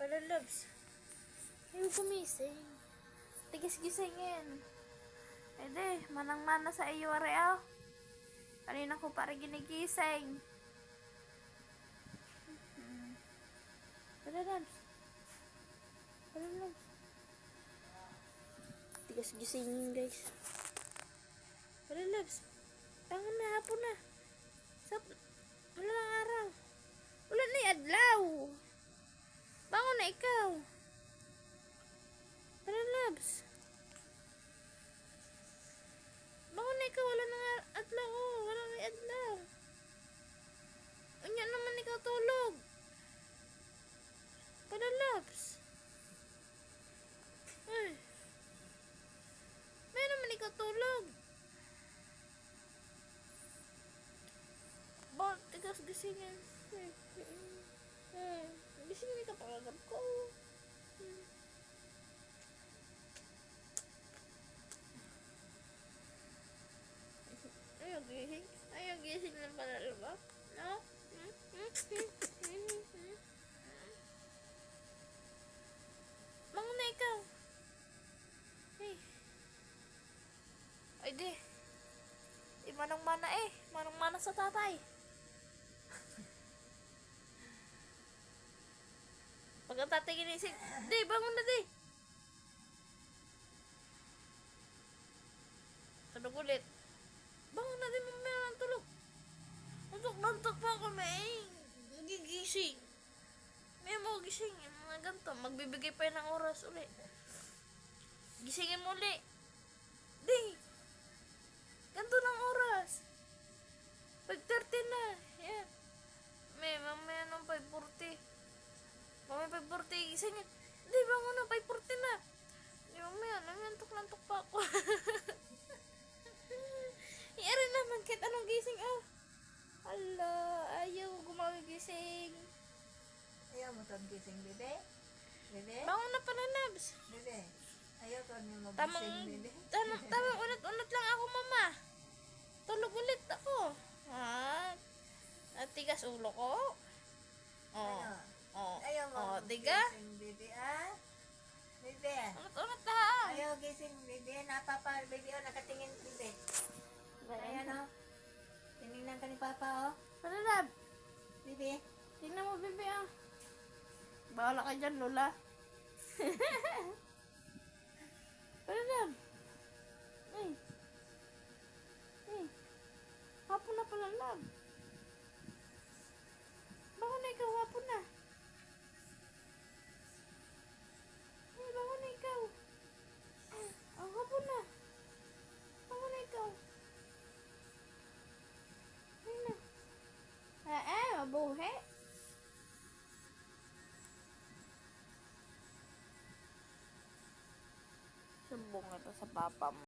Wala, loves. Ayaw gumising. Tigis-gisingin. Ede, manang-mana sa iyo, Areo. Kanina ko pa rin ginigising. Wala, loves. Wala, loves. Tigas-gisingin, guys. Wala, loves. Bangon na, hapon na. Sap, wala lang araw. Wala na yung adlaw. Na ikaw. Tara, Labs. Bangon na ikaw. Wala na nga adlaw. Oh. Wala na adlaw. Unya naman ikaw tulog. Tara, Labs. Ay. May naman ikaw tulog. Bakit tigas gisingin? Eh, eh, eh, Gisingin ka pagagap ko. Hmm. Ayaw gising. Ayaw gising ng panalo ba? No? Hmm? Hmm? Hmm? Hmm? Hmm? Na ikaw. Hey. Ay di. Di manang mana eh. Manang mana sa tatay. Pag ang tatay ginising, di, bangon na di. Tulog ulit. Bangon na di, mamaya ng tulog. Nantok-nantok pa ako, may gigising. May mo gising, mga ganito. Magbibigay pa yun ng oras ulit. Gisingin mo ulit. Di. 5.40. Gisingin. Di, bangon na. 5.40 na. Di, mamaya. Nangantok-nantok pa ako. Iari naman kahit anong gising. Oh. Ala, ayaw gumagising. Ayaw mo itong gising, bebe? Bebe? Bangon na pala, Nabs. Bebe? Ayaw ko niyo Tamang, magising, bebe? tamang, tamang unat-unat lang ako, mama. Tulog ulit ako. Ha? Natigas ulo ko. Oh. Ano? Oh. Ayaw mo Oh, tiga. gising, bebe, ah? Bebe? Unat-unat ha. Ayaw gising, bebe. Napapa, bebe, oh, nakatingin, bebe. Ayan, oh. Tinignan ka ni Papa, oh. Ano, Nab? Bebe? Tingnan mo, bebe, ah. Bahala ka dyan, Lola. Ano, Nab? Ay. Ay. Hapon na pala, Nab. Sa papa mo.